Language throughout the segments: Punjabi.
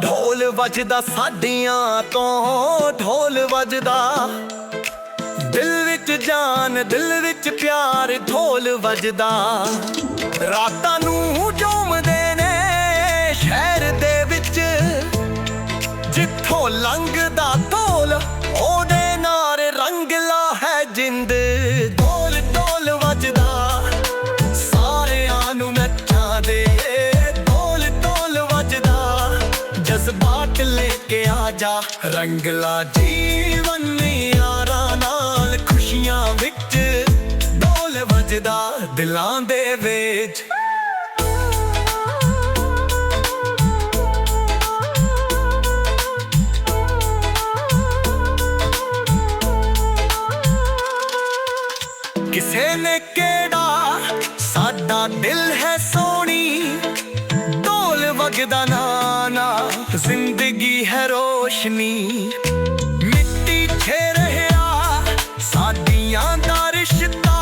ਢੋਲ ਵੱਜਦਾ ਸਾਡੀਆਂ ਤੋਂ, ਢੋਲ ਵੱਜਦਾ। ਦਿਲ ਵਿੱਚ ਜਾਨ, ਦਿਲ ਵਿੱਚ ਪਿਆਰ, ਢੋਲ ਵੱਜਦਾ। ਰਾਤਾਂ ਨੂੰ ਜੋਮਦੇ ਨੇ ਸ਼ਹਿਰ ਦੇ ਵਿੱਚ। ਜਿੱਥੋਂ ਲੰਘਦਾ ਢੋਲ, ਉਹਦੇ ਨਾਲ ਰੰਗਲਾ ਹੈ ਜਿੰਦ। ਜਾ ਰੰਗਲਾ ਜੀਵਨ ਯਾਰਾਂ ਨਾਲ ਖੁਸ਼ੀਆਂ ਵਿੱਚ। ਢੋਲ ਵੱਜਦਾ ਦਿਲਾਂ ਦੇ ਵਿੱਚ। ਕਿਸੇ ਨੇ ਕਿਹੜਾ ਸਾਡਾ ਦਿਲ ਹੈ ਸੋ ਰੋਸ਼ਨੀ ਮਿੱਟੀ ਛੇ ਰਹਿਆ ਸਾਡੀਆਂ ਦਾ ਰਿਸ਼ਤਾ।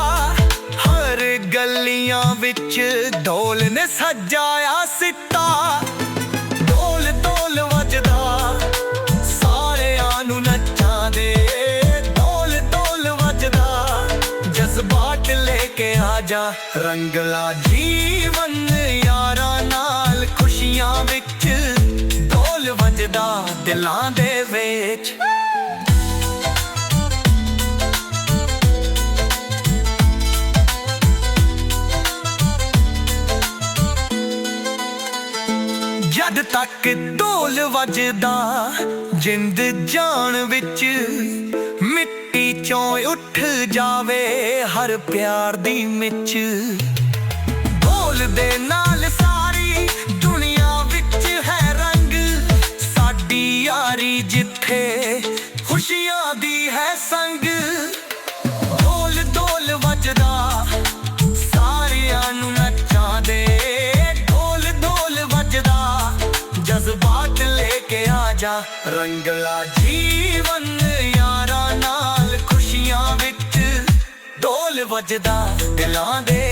ਹਰ ਗਲੀਆਂ ਵਿੱਚ ਢੋਲ ਨੇ ਸਜਾਇਆ ਸਿੱਤਾ। ਢੋਲ ਢੋਲ ਵੱਜਦਾ, ਸਾਰਿਆਂ ਨੂੰ ਨੱਚਾਂ ਦੇ। ਢੋਲ ਢੋਲ ਵੱਜਦਾ, ਜਜ਼ਬਾਤ ਲੈ ਕੇ ਆ ਜਾ। ਰੰਗਲਾ ਜੀਵਨ ਯਾਰਾਂ ਨਾਲ ਖੁਸ਼ੀਆਂ ਵਿੱਚ ਵੱਜਦਾ ਦਿਲਾਂ ਦੇ ਵਿੱਚ। ਜਦ ਤੱਕ ਢੋਲ ਵੱਜਦਾ, ਜਿੰਦ ਜਾਨ ਵਿੱਚ ਮਿੱਟੀ ਚੋਂ ਉੱਠ ਜਾਵੇ ਹਰ ਪਿਆਰ ਦੀ ਮਿੱਚ। ਢੋਲ ਦੇ ਨਾਲ ਖੁਸ਼ੀਆਂ ਦੀ ਹੈ ਸੰਗ। ਢੋਲ ਢੋਲ ਵੱਜਦਾ, ਸਾਰਿਆਂ ਨੂੰ ਨੱਚਾਂ ਦੇ ਢੋਲ ਢੋਲ ਵੱਜਦਾ, ਜਜ਼ਬਾਤ ਲੈ ਕੇ ਆ ਜਾ। ਰੰਗਲਾ ਜੀਵਨ ਯਾਰਾਂ ਨਾਲ ਖੁਸ਼ੀਆਂ ਵਿੱਚ ਢੋਲ ਵੱਜਦਾ, ਦਿਲਾਂ ਦੇ